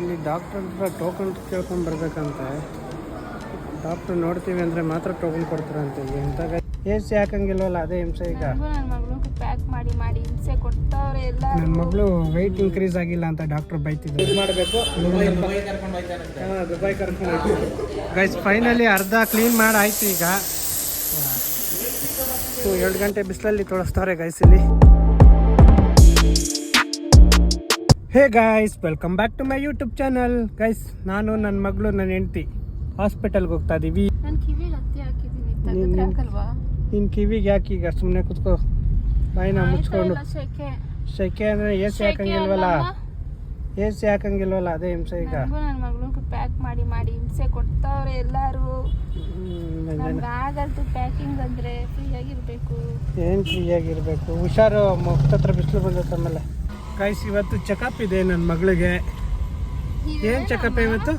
ಇಲ್ಲಿ ಡಾಕ್ಟರ್ ಹತ್ರ ಟೋಕನ್ ಕೇಳ್ಕೊಂಡು ಬರ್ಬೇಕಂತೆ. ಡಾಕ್ಟ್ರ್ ನೋಡ್ತೀವಿ ಅಂದರೆ ಮಾತ್ರ ಟೋಕನ್ ಕೊಡ್ತಾರಂತೆ ಎಂತಾಗ ಎ ಸಿ ಹಾಕಂಗಿಲ್ವಲ್ಲ ಅದೇ ಹಿಂಸೆ ಈಗ. ಪ್ಯಾಕ್ ಮಾಡಿ ಮಾಡಿ ಹಿಂಸೆ ಕೊಡ್ತಾವ್ರೆ ಎಲ್ಲ ನನ್ನ ಮಗಳು ವೆಯ್ಟ್ ಇನ್ಕ್ರೀಸ್ ಆಗಿಲ್ಲ ಅಂತ ಡಾಕ್ಟರ್ ಬೈತಿದ್ರು ಇದು ಮಾಡಬೇಕು. ದುಬೈ ಕರ್ಕೊಂಡು ಗೈಸ್ ಫೈನಲಿ ಅರ್ಧ ಕ್ಲೀನ್ ಮಾಡಿ ಆಯ್ತು ಈಗ ಎರಡು ಗಂಟೆ ಬಿಸಿಲಲ್ಲಿ ತೋರಿಸ್ತಾರೆ ಗೈಸ್ ಇಲ್ಲಿ. Hey guys welcome back to my YouTube channel guys ನಾನು ನನ್ನ ಮಗಳು ನನ್ನ ಹೆಂಡತಿ ಹಾಸ್ಪಿಟಲ್ಗೆ ಹೋಗ್ತಾ ಇದ್ದೀವಿ ನಿನ್ನ ಕಿವಿಗೆ ಯಾಕೆ ಈಗ ಸುಮ್ಮನೆ ಕುತ್ಕೋ? ಬಾಯಿನ ಮುಚ್ಕೊಂಡು. ಸೆಕೆ ಅಂದರೆ ಎ ಸಿ ಹಾಕಂಗಿಲ್ವಲ್ಲ? ಎ ಸಿ ಹಾಕಂಗಿಲ್ವಲ್ಲ ಅದೇ ಹಿಂಸೆ ಈಗ. ನನ್ನ ಮಗಳಿಗೆ ಪ್ಯಾಕ್ ಮಾಡಿ ಮಾಡಿ ಹಿಂಸೆ ಕೊಡ್ತಾವ್ರೆ ಎಲ್ಲಾರು. ಆಗಲ್ತು ಪ್ಯಾಕಿಂಗ್ ಅಂದರೆ ಫ್ರೀಯಾಗಿರಬೇಕು ಏನು ಫ್ರೀಯಾಗಿರ್ಬೇಕು ಹುಷಾರು ಮುಕ್ತತ್ರ ಬಿಸಿಲು ಬಂದೈತೆ ಆಮೇಲೆ. ಗೈಸ್ ಇವತ್ತು ಚೆಕಪ್ ಇದೆ ನನ್ನ ಮಗಳಿಗೆ. ಏನ್ ಚೆಕಪ್ ಇವತ್ತು?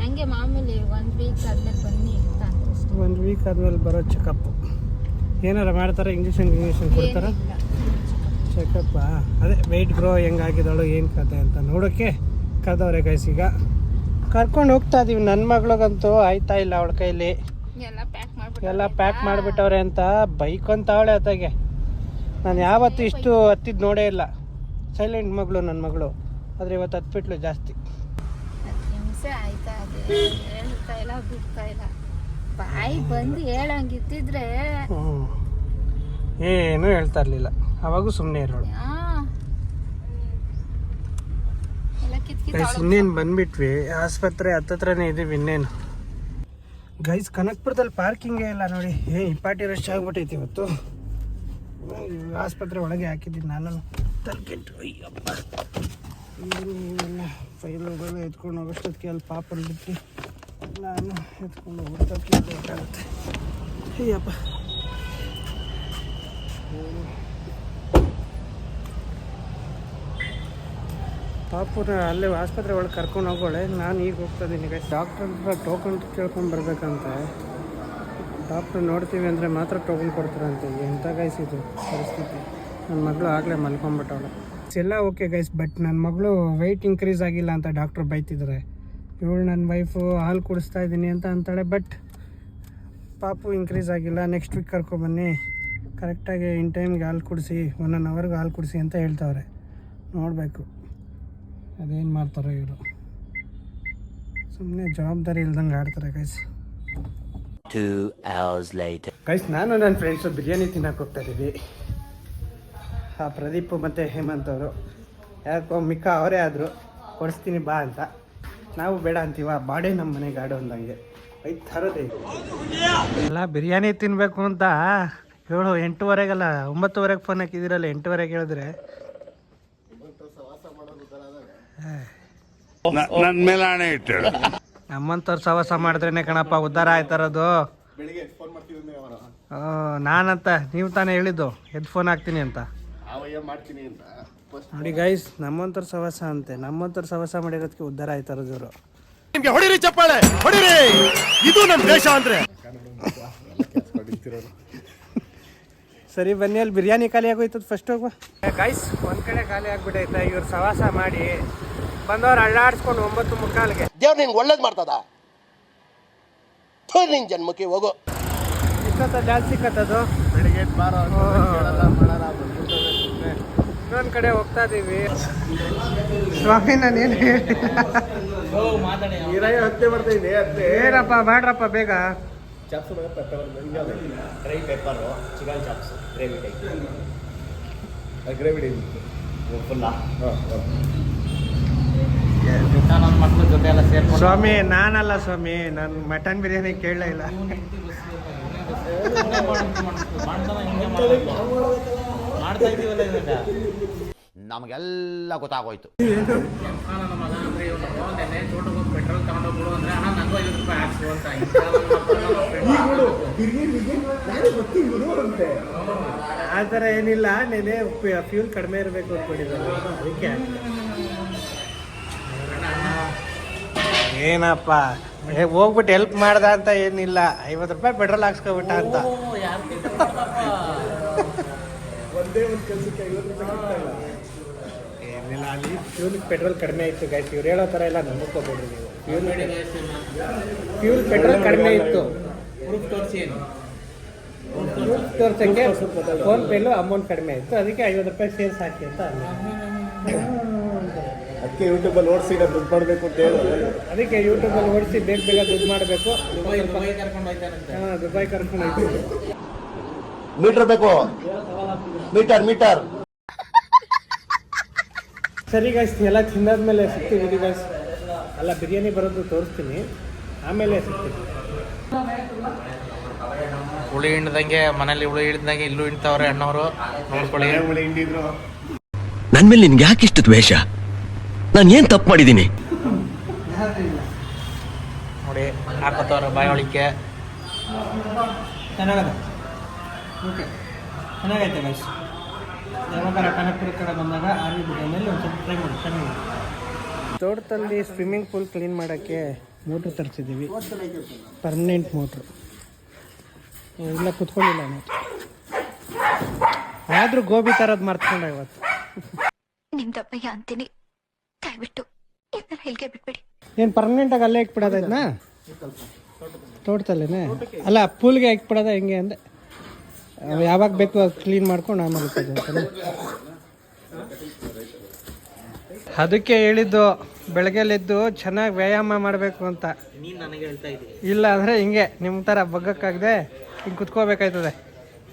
ಹಂಗೆ ಮಾಮೂಲಿ ಒಂದು ವೀಕ್ ಆದ್ಮೇಲೆ ಬನ್ನಿ ಅಂತ. ಒಂದು ವೀಕ್ ಆದ್ಮೇಲೆ ಬರೋ ಚೆಕಪ್ ಏನಾರ ಮಾಡ್ತಾರೆ? ಇಂಜೆಕ್ಷನ್ ಇಂಜೆಕ್ಷನ್ ಕೊಡ್ತಾರ? ಚೆಕಪ್ಪಾ ಚೆಕಪ್ ಅದೇ ವೆಯ್ಟ್ ಗ್ರೋ ಹೆಂಗಾಗಿದ್ದಾಳು ಏನು ಕತೆ ಅಂತ ನೋಡೋಕ್ಕೆ ಕರೆದವ್ರೆ ಗೈಸ್ ಈಗ. ಕರ್ಕೊಂಡು ಹೋಗ್ತಾ ಇದೀವಿ. ನನ್ನ ಮಗಳಿಗಂತೂ ಆಯ್ತಾ ಇಲ್ಲ ಅವಳ ಕೈಲಿ. ಎಲ್ಲ ಪ್ಯಾಕ್ ಮಾಡ್ಬಿಟ್ಟು ಎಲ್ಲ ಪ್ಯಾಕ್ ಮಾಡಿಬಿಟ್ಟವ್ರೆ ಅಂತ ಬೈಕ್ ಅಂತಾವಳೆ ಅತ್ತಾಗೆ. ನಾನು ಯಾವತ್ತೂ ಇಷ್ಟು ಹತ್ತಿದ್ದು ನೋಡೇ ಇಲ್ಲ. ಸೈಲೆಂಟ್ ಮಗಳು ನನ್ನ ಮಗಳು. ಆದರೆ ಇವತ್ತು ಹತ್ಬಿಟ್ಲು ಜಾಸ್ತಿ. ಹಿಂಸೆ ಆಯ್ತಾ ಹೇಳ್ತಾ ಇಲ್ಲ ಬಿಡ್ತಾ ಇಲ್ಲ. ಬಾಯಿ ಬಂದು ಹೇಳಂಗಿತ್ತಿದ್ರೆ ಏನೂ ಹೇಳ್ತಾ ಇರಲಿಲ್ಲ. ಅವಾಗೂ ಸುಮ್ಮನೆ ಇರೋಳು. ಗೈಸ್ ಇನ್ನೇನು ಬಂದ್ಬಿಟ್ವಿ? ಆಸ್ಪತ್ರೆ ಹತ್ತತ್ರನೇ ಇದೀವಿ ಇನ್ನೇನು. ಗೈಸ್ ಕನಕ್ಪುರದಲ್ಲಿ ಪಾರ್ಕಿಂಗೇ ಇಲ್ಲ ನೋಡಿ. ಏ ಇಪ್ಪಾಟಿ ರಶ್ ಆಗ್ಬಿಟ್ಟೈತಿ ಇವತ್ತು. ಆಸ್ಪತ್ರೆ ಒಳಗೆ ಹಾಕಿದ್ದೀನಿ ನಾನು ತಲ್ಕೆಟ್ಟು ಅಯ್ಯಪ್ಪ. ಎಲ್ಲ ಫೈಲ್ಗಳು ಎತ್ಕೊಂಡು ಹೋಗೋಷ್ಟೊತ್ತಿಗೆ ಅಲ್ಲಿ ಪಾಪನ್ ಬಿಟ್ಟು ನಾನು ಎತ್ಕೊಂಡು ಹೋಗೋಷ್ಟೊತ್ತಿಗೆ ಬೇಕಾಗುತ್ತೆ ಅಯ್ಯಪ್ಪ. ಪಾಪುನ ಅಲ್ಲೇ ಆಸ್ಪತ್ರೆ ಒಳಗೆ ಕರ್ಕೊಂಡು ಹೋಗೋಳೆ. ನಾನು ಈಗ ಹೋಗ್ತಾ ಇದ್ದೀನಿ ಡಾಕ್ಟರ್ ಹತ್ರ ಟೋಕನ್ ಕೇಳ್ಕೊಂಡು ಬರ್ಬೇಕಂತ. ಡಾಕ್ಟ್ರ್ ನೋಡ್ತೀವಿ ಅಂದರೆ ಮಾತ್ರ ಟೋಕನ್ ಕೊಡ್ತಾರಂತೆ ಎಂಥ ಗಾಯಿಸಿದ್ರು ಪರಿಸ್ಥಿತಿ. ನನ್ನ ಮಗಳು ಆಗಲೇ ಮಲ್ಕೊಂಡ್ಬಿಟ್ಟವಳು ಎಲ್ಲ ಓಕೆ ಗೈಸ್ ಬಟ್ ನನ್ನ ಮಗಳು ವೆಯ್ಟ್ ಇನ್ಕ್ರೀಸ್ ಆಗಿಲ್ಲ ಅಂತ ಡಾಕ್ಟ್ರು ಬೈತಿದ್ದಾರೆ ಇವಳು ನನ್ನ ವೈಫು ಹಾಲು ಕುಡಿಸ್ತಾ ಇದ್ದೀನಿ ಅಂತ ಅಂತಾಳೆ ಬಟ್ ಪಾಪು ಇನ್ಕ್ರೀಸ್ ಆಗಿಲ್ಲ. ನೆಕ್ಸ್ಟ್ ವೀಕ್ ಕರ್ಕೊಬನ್ನಿ ಕರೆಕ್ಟಾಗಿ ಇನ್ ಟೈಮ್ಗೆ ಹಾಲು ಕುಡಿಸಿ ಒನ್ ಆನ್ ಅವರ್ಗೆ ಹಾಲು ಕುಡಿಸಿ ಅಂತ ಹೇಳ್ತಾವ್ರೆ. ನೋಡಬೇಕು. ಅದೇನು ಮಾಡ್ತಾರೋ ಇವರು. ಸುಮ್ಮನೆ ಜವಾಬ್ದಾರಿ ಇಲ್ದಂಗೆ ಆಡ್ತಾರೆ ಗೈಸ್. ಗೈಸ್ ನಾನು ನನ್ನ ಫ್ರೆಂಡ್ಸು ಬಿರಿಯಾನಿ ತಿನ್ನಕ್ಕೆ ಹೋಗ್ತಾ ಇದ್ದೀವಿ. ಆ ಪ್ರದೀಪ್ ಮತ್ತು ಹೇಮಂತ್ ಅವರು. ಯಾಕೋ ಮಿಕ್ಕ ಅವರೇ ಆದರು ಕೊಡಿಸ್ತೀನಿ ಬಾ ಅಂತ. ನಾವು ಬೇಡ ಅಂತೀವ ಬಾಡೆ ನಮ್ಮ ಮನೆಗೆ ಗಾಡು ಅಂದಂಗೆ. ಐದು ಥರದೇ ಎಲ್ಲ ಬಿರಿಯಾನಿ ತಿನ್ನಬೇಕು ಅಂತ ಹೇಳು ಎಂಟೂವರೆಗೆಲ್ಲ ಒಂಬತ್ತುವರೆಗೆ ಫೋನ್ ಹಾಕಿದ್ದೀರಲ್ಲ ಎಂಟೂವರೆಗೆ ಹೇಳಿದ್ರೆ. ನನ್ನ ಮೇಲೆ ಹಣೆ ಇಟ್ಟು ನಮ್ಮಂಥವ್ರು ಸವಾಸ ಮಾಡಿದ್ರೇನೆ ಕಣಪ್ಪ ಉದ್ಧಾರ ಆಯ್ತಾರದು. ಆ, ನಾನಂತ ನೀವು ತಾನೇ ಹೇಳಿದ್ದು ಎದ್ದು ಫೋನ್ ಹಾಕ್ತೀನಿ ಅಂತ. ನೋಡಿ ಗೈಸ್ ನಮ್ಮಂತರ ಸವಾಸ ಅಂತೆ. ನಮ್ಮಂತರ ಸವಸ ಮಾಡಿರೋದಕ್ಕೆ ಉದ್ಧಾರ ಆಯ್ತಾರ ಜೋರು ನಿಮ್ಗೆ ಹೊಡಿರಿ ಚಪ್ಪಾಳೆ ಹೊಡಿರಿ! ಇದು ನಮ್ಮ ದೇಶ ಅಂದ್ರೆ. ಸರಿ ಬನ್ನಿ ಅಲ್ಲಿ ಬಿರಿಯಾನಿ ಖಾಲಿ ಆಗೋಯ್ತದ ಫಸ್ಟ್ ಹೋಗುವ. ಗೈಸ್ ಒಂದ್ ಕಡೆ ಖಾಲಿ ಆಗ್ಬಿಟ್ಟೈತೆ ಇವ್ರು ಸವಾಸ ಮಾಡಿ. ಬಂದವ್ರು ಅಳ್ಳಾಡ್ಸ್ಕೊಂಡು ಒಂಬತ್ತು ಮುಕ್ಕಾಲ್ಗೆ. ದೇವ್ರು ನಿನ್ಗೆ ಒಳ್ಳೇದು ಮಾಡ್ತದ? ನಿನ್ ಜನ್ಮಕ್ಕೆ ಹೋಗು. ಇಷ್ಟೊತ್ತ ಜಾಸ್ತಿ ಸಿಕ್ಕತ್ತದು ಇನ್ನೊಂದ್ ಕಡೆ ಹೋಗ್ತಾ ಇದೀವಿ. ಸ್ವಾಮಿ ನಾನು ನಾನೇನು ಏನಪ್ಪ ಮಾಡ್ರಪ್ಪ ಬೇಗ. ಸ್ವಾಮಿ ನಾನಲ್ಲ ಸ್ವಾಮಿ ನಾನು ಮಟನ್ ಬಿರಿಯಾನಿ ಕೇಳಲೇ ಇಲ್ಲ. ನಮಗೆಲ್ಲ ಗೊತ್ತಾಗೋಯ್ತು. ಆ ಥರ ಏನಿಲ್ಲ ನೆನೆ ಫ್ಯೂಲ್ ಕಡಿಮೆ ಇರಬೇಕು ಅಂದ್ಕೊಂಡಿದ್ದಾರೆ. ಅದಕ್ಕೆ. ಏನಪ್ಪ ಹೋಗ್ಬಿಟ್ಟು ಹೆಲ್ಪ್ ಮಾಡ್ದ ಅಂತ ಏನಿಲ್ಲ. ಐವತ್ತು ರೂಪಾಯಿ ಪೆಟ್ರೋಲ್ ಹಾಕ್ಸ್ಕೊಬಿಟ್ಟ ಅಂತ. ಏನಿಲ್ಲ ಅಲ್ಲಿ ಫ್ಯೂಲ್ ಪೆಟ್ರೋಲ್ ಕಡಿಮೆ ಇತ್ತು ಗೈಸ್ ಇವ್ರು ಹೇಳೋ ಥರ ಎಲ್ಲ ನಂಬ್ಕೋಬೇಡ್ರಿ ನೀವು. ಫ್ಯೂಲ್ ಫ್ಯೂಲ್ ಪೆಟ್ರೋಲ್ ಕಡಿಮೆ ಇತ್ತು. ಪ್ರೂಫ್ ತೋರ್ಸಕ್ಕೆ ಫೋನ್ ಪೇಲು ಅಮೌಂಟ್ ಕಡಿಮೆ ಇತ್ತು ಅದಕ್ಕೆ ಐವತ್ತು ರೂಪಾಯಿ ಸೇರ್ಸ್ ಹಾಕಿ ಅಂತ ಅಂದೆ. ಅದಕ್ಕೆ ಯೂಟ್ಯೂಬಲ್ಲಿ ಓಡಿಸಿ ದುಡ್ಡು ಮಾಡಬೇಕು ಅಂತ ಹೇಳಿ. ಅದಕ್ಕೆ ಯೂಟ್ಯೂಬಲ್ಲಿ ಓಡಿಸಿ ಬೇಗ ಬೇಗ ದುಡ್ಡು ಮಾಡಬೇಕು. ಹಾಂ ದುಬೈ ಕರ್ಕೊಂಡು ಹೋಗ್ತೀವಿ ಮೀಟರ್ ಬೇಕು. ಮೀಟರ್ ಮೀಟರ್ ಸರಿ ಗಾಯ್ಸ್ ಎಲ್ಲ ತಿಂದಾದ್ಮೇಲೆ ಸಿಗ್ತೀವಿ ಗಾಯ್ಸ್ ಅಲ್ಲ ಬಿರಿಯಾನಿ ಬರೋದು ತೋರಿಸ್ತೀನಿ. ಆಮೇಲೆ ಸಿಗ್ತೀವಿ ಹುಳಿ ಹಿಂಡ್ದಂಗೆ ಮನೇಲಿ ಹುಳಿ ಹಿಡ್ದಂಗೆ ಇಲ್ಲೂ ಹಿಂಡ್ತಾವ್ರೆ ಅಣ್ಣವರು. ನೋಡ್ಕೊಳ್ಳಿ. ಹಿಂಡಿದ್ರು. ನನ್ ಮೇಲೆ ನಿನ್ಗೆ ಯಾಕೆ ಇಷ್ಟು ದ್ವೇಷ? ನಾನು ಏನ್ ತಪ್ಪು ಮಾಡಿದ್ದೀನಿ? ನೋಡಿ ಹಾಕೋತವ್ರ ಬಾಯ್ ಒಳಿಕೆ ಚೆನ್ನಾಗದ? ಓಕೆ ಚೆನ್ನಾಗೈತೆ ಗೈಸ್ ಯಾವಾಗ ಕನಕಪುರ ಕಡೆ ಬಂದಾಗ ಆರ್ಮಿ ಬಿರಿಯಾನಿಯಲ್ಲಿ ಒಂದು ಸ್ವಲ್ಪ ಟ್ರೈ ಮಾಡಿ ಚೆನ್ನಾಗಿ ತೋಟದಲ್ಲಿ ಸ್ವಿಮ್ಮಿಂಗ್ ಪೂಲ್ ಕ್ಲೀನ್ ಮಾಡೋಕ್ಕೆ ಮೋಟ್ರ್ ತರಿಸಿದ್ದೀವಿ. ಪರ್ಮನೆಂಟ್ ಮೋಟ್ರ್ ಇಲ್ಲ ಕುತ್ಕೊಂಡಿಲ್ಲ ನಾವು ಆದರೂ ಗೋಬಿ ತರೋದು ಮರ್ತ್ಕೊಂಡ ಇವತ್ತು. ನಿಮ್ದಪ್ಪಯ್ಯ ಅಂತೀನಿ. ದಯವಿಟ್ಟು ಇದನ್ನ ಇಲ್ಲಿಗೆ ಬಿಟ್ಬಿಡಿ. ಏನು ಪರ್ಮನೆಂಟಾಗಿ ಅಲ್ಲೇ ಇಟ್ಬಿಡೋದ ಇದನ್ನ ತೋಟದಲ್ಲೇನೆ? ಅಲ್ಲ ಪೂಲ್ಗೆ ಇಟ್ಬಿಡೋದ ಹೆಂಗೆ ಅಂದೆ? ಯಾವಾಗ ಬೇಕು ಅದು ಕ್ಲೀನ್ ಮಾಡ್ಕೊಂಡು ಆಮೇಲೆ ಅಂತಾನೆ. ಅದಕ್ಕೆ ಹೇಳಿದ್ದು ಬೆಳಗ್ಗೆಲೆದ್ದು ಚೆನ್ನಾಗಿ ವ್ಯಾಯಾಮ ಮಾಡಬೇಕು ಅಂತ. ನೀನ್ ನನಗೆ ಹೇಳ್ತಾ ಇದ್ದೀನಿ ಇಲ್ಲ ಅಂದರೆ ಹಿಂಗೆ ನಿಮ್ಮ ಥರ ಬಗ್ಗಕ್ಕಾಗದೆ ಹಿಂಗೆ ಕುತ್ಕೋಬೇಕಾಯ್ತದೆ.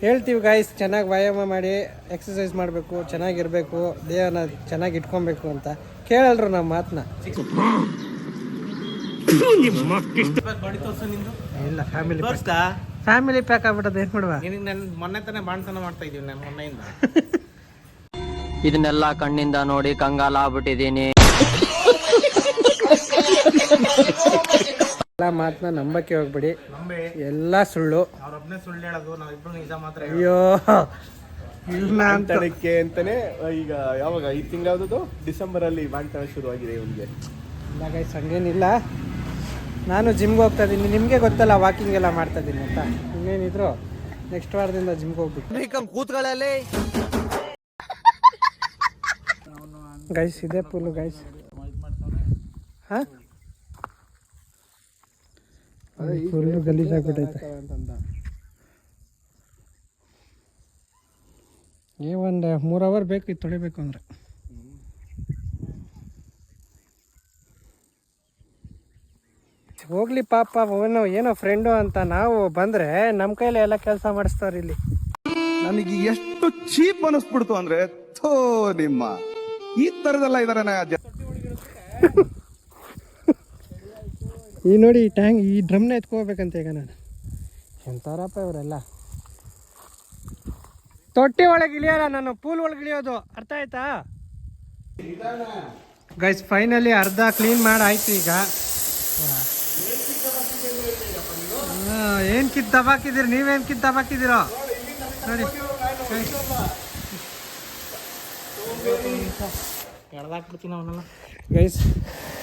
ಹೇಳ್ತೀವಿ ಗಾಯ್ಸ್ ಚೆನ್ನಾಗಿ ವ್ಯಾಯಾಮ ಮಾಡಿ ಎಕ್ಸಸೈಸ್ ಮಾಡಬೇಕು ಚೆನ್ನಾಗಿರಬೇಕು ದೇಹನ ಚೆನ್ನಾಗಿ ಇಟ್ಕೊಬೇಕು ಅಂತ. ಕೇಳಲ್ರು ನಮ್ಮ ಮಾತನ್ನ ಇಲ್ಲ ಫ್ಯಾಮಿಲಿ ಫ್ಯಾಮಿಲಿ ಪ್ಯಾಕ್ ಆಗ್ಬಿಟ್ಟದ ಏನು ಮಾಡುವ? ನಿನಗೆ ನನ್ನ ಮೊನ್ನೆ ತಾನೇ ಬಾಣ್ತನ ಮಾಡ್ತಾ ಇದೀವಿ ನಾನು ಮೊನ್ನೆಯಿಂದ. ಇದನ್ನೆಲ್ಲ ಕಣ್ಣಿಂದ ನೋಡಿ ಕಂಗಾಲ ಆಗ್ಬಿಟ್ಟಿದೀನಿ ಎಲ್ಲ ಮಾತನ್ನ ನಂಬಕ್ಕೆ ಹೋಗ್ಬಿಡಿ. ನಂಬೆ. ಎಲ್ಲ ಸುಳ್ಳು. ಅವ್ರೊಬ್ನೇ ಸುಳ್ಳು ಹೇಳೋದು ನಾವಿಬ್ರು ನಿಜ ಮಾತ್ರ ಹೇಳೋದು. ಅಯ್ಯೋ. ಇಲ್ಲ ಅಂತ. ಮಾಂತನಕ್ಕೆ ಅಂತಾನೆ ಈಗ ಯಾವಾಗ ಈ ತಿಂಗಳದ್ದು ಡಿಸೆಂಬರ್ ಅಲ್ಲಿ ಮಾಂತನ ಶುರುವಾಗಿದೆ ಇವನಿಗೆ. ಇಲ್ಲ ಗೈಸ್ ಹಂಗೇನಿಲ್ಲ. ನಾನು ಜಿಮ್ಗೆ ಹೋಗ್ತಾ ಇದ್ದೀನಿ. ನಿಮಗೆ ಗೊತ್ತಲ್ಲ ವಾಕಿಂಗ್ ಎಲ್ಲ ಮಾಡ್ತಾ ಇದ್ದೀನಿ ಅಂತ. ಇನ್ನೇನಿದ್ರು ನೆಕ್ಸ್ಟ್ ವಾರದಿಂದ ಜಿಮ್ಗೆ ಹೋಗ್ಬಿಟ್ಟು ಕೂತ್ಗಳಲ್ಲಿ ಗೈಸ್ ಇದೆ ಫುಲ್ಲು ಗೈಸ್ ಹಾಂ? ಫುಲ್ಲು ಗಲೀಜಾಗ್ಬಿಟ್ಟೈತೆ ಏ ಒಂದು ಮೂರು ಅವರ್ ಬೇಕು ಇದು ತೊಳಿಬೇಕು ಅಂದರೆ. ಹೋಗ್ಲಿ ಪಾಪ ಅವನು ಏನೋ ಫ್ರೆಂಡು ಅಂತ ನಾವು ಬಂದ್ರೆ ನಮ್ಮ ಕೈಲಿ ಎಲ್ಲ ಕೆಲಸ ಮಾಡಿಸ್ತಾರೆ ಇಲ್ಲಿ. ನನಗೆ ಎಷ್ಟು ಚೀಪ್ ಅನಿಸ್ಬಿಡ್ತು ಅಂದ್ರೆ ಥೋ ನಿಮ್ಮ. ಈ ತರದೆಲ್ಲ ಇದಾರೆ ಈ ನೋಡಿ ಈ ಟ್ಯಾಂಕ್ ಈ ಡ್ರಮ್ನ ಎತ್ಕೋಬೇಕಂತ ಈಗ ನಾನು. ಎಂತಾರಪ್ಪ ಇವರೆಲ್ಲ. ತೊಟ್ಟಿ ಒಳಗೆ ಇಳಿಯಲ್ಲ ನಾನು ಪೂಲ್ ಒಳಗೆ ಇಳಿಯೋದು. ಅರ್ಥ ಆಯ್ತಾ? ಗೈಸ್ ಫೈನಲಿ ಅರ್ಧ ಕ್ಲೀನ್ ಮಾಡಿ ಆಯ್ತು ಈಗ. ಏನು ಕಿತ್ತು ದಬಾಕಿದ್ದೀರಿ? ನೀವೇನು ಕಿತ್ತು ದಬಾಕಿದ್ದೀರೋ? ನೋಡಿ. guys. ಎಳ್ದಾಕ್ಬಿಡ್ತೀನಿ ಅವನ್ನೆಲ್ಲ ಗೈಸ್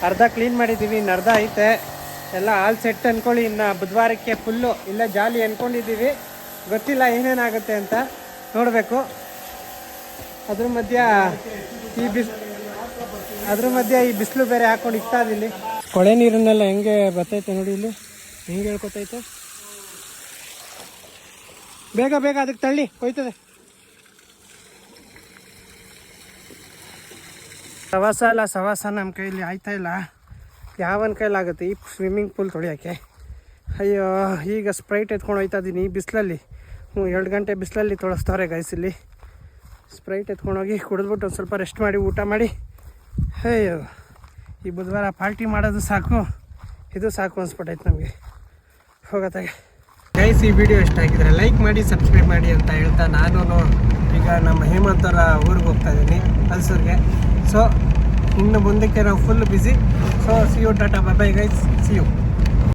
ಅರ್ಧ ಕ್ಲೀನ್ ಮಾಡಿದ್ದೀವಿ ಇನ್ನು ಅರ್ಧ ಐತೆ. ಎಲ್ಲ ಆಲ್ ಸೆಟ್ ಅನ್ಕೊಳ್ಳಿ ಇನ್ನು ಬುಧವಾರಕ್ಕೆ ಫುಲ್ಲು ಇಲ್ಲ ಜಾಲಿ ಅನ್ಕೊಂಡಿದ್ದೀವಿ. ಗೊತ್ತಿಲ್ಲ ಏನೇನಾಗುತ್ತೆ ಅಂತ ನೋಡಬೇಕು. ಅದ್ರ ಮಧ್ಯ ಈ ಬಿಸ್ ಅದ್ರ ಮಧ್ಯ ಈ ಬಿಸಿಲು ಬೇರೆ ಹಾಕೊಂಡು ಇಕ್ತಾ ಇಲ್ಲಿ ಕೊಳೆ ನೀರನ್ನೆಲ್ಲ ಹೆಂಗೆ ಬರ್ತೈತೆ ನೋಡಿ ಇಲ್ಲಿ? ಹೆಂಗೆ ಹೇಳ್ಕೊತೈತೆ? ಬೇಗ ಬೇಗ ಅದಕ್ಕೆ ತಳ್ಳಿ, ಕೊಯ್ತದೆ. ಸವಾಸ ಅಲ್ಲ, ಸವಾಸ ನಮ್ಮ ಕೈಲಿ ಆಯ್ತಾ ಇಲ್ಲ. ಯಾವನ ಕೈಲಾಗುತ್ತೆ ಈ ಸ್ವಿಮ್ಮಿಂಗ್ ಪೂಲ್ ತೊಳಿಯೋಕ್ಕೆ. ಅಯ್ಯೋ, ಈಗ ಸ್ಪ್ರೈಟ್ ಎತ್ಕೊಂಡು ಹೋಯ್ತಾ ಇದ್ದೀನಿ ಈ ಬಿಸಿಲಲ್ಲಿ, ಹ್ಞೂ, ಎರಡು ಗಂಟೆ ಬಿಸಿಲಲ್ಲಿ ತೊಳಸ್ತಾರೆ ಗೈಸ್ ಇಲ್ಲಿ. ಸ್ಪ್ರೈಟ್ ಎತ್ಕೊಂಡೋಗಿ ಕುಡಿದ್ಬಿಟ್ಟು ಒಂದು ಸ್ವಲ್ಪ ರೆಸ್ಟ್ ಮಾಡಿ, ಊಟ ಮಾಡಿ. ಅಯ್ಯೋ. ಈ ಬುಧವಾರ ಪಾರ್ಟಿ ಮಾಡೋದು ಸಾಕು. ಇದು ಸಾಕು ಅನ್ಸ್ಬಿಟ್ಟೈತೆ ನಮಗೆ. ಹೋಗತ್ತಾಗೆ ಗೈಸ್ ಈ ವಿಡಿಯೋ ಇಷ್ಟ ಆಗಿದ್ರೆ ಲೈಕ್ ಮಾಡಿ ಸಬ್ಸ್ಕ್ರೈಬ್ ಮಾಡಿ ಅಂತ ಹೇಳ್ತಾ ನಾನು ಈಗ ನಮ್ಮ ಹೇಮಂತರ ಊರಿಗೆ ಹೋಗ್ತಾ ಇದ್ದೀನಿ, ಹಲ್ಸೂರಿಗೆ. ಸೊ ಇನ್ನು ಮುಂದಕ್ಕೆ ನಾವು full busy so see you tata bye bye guys see you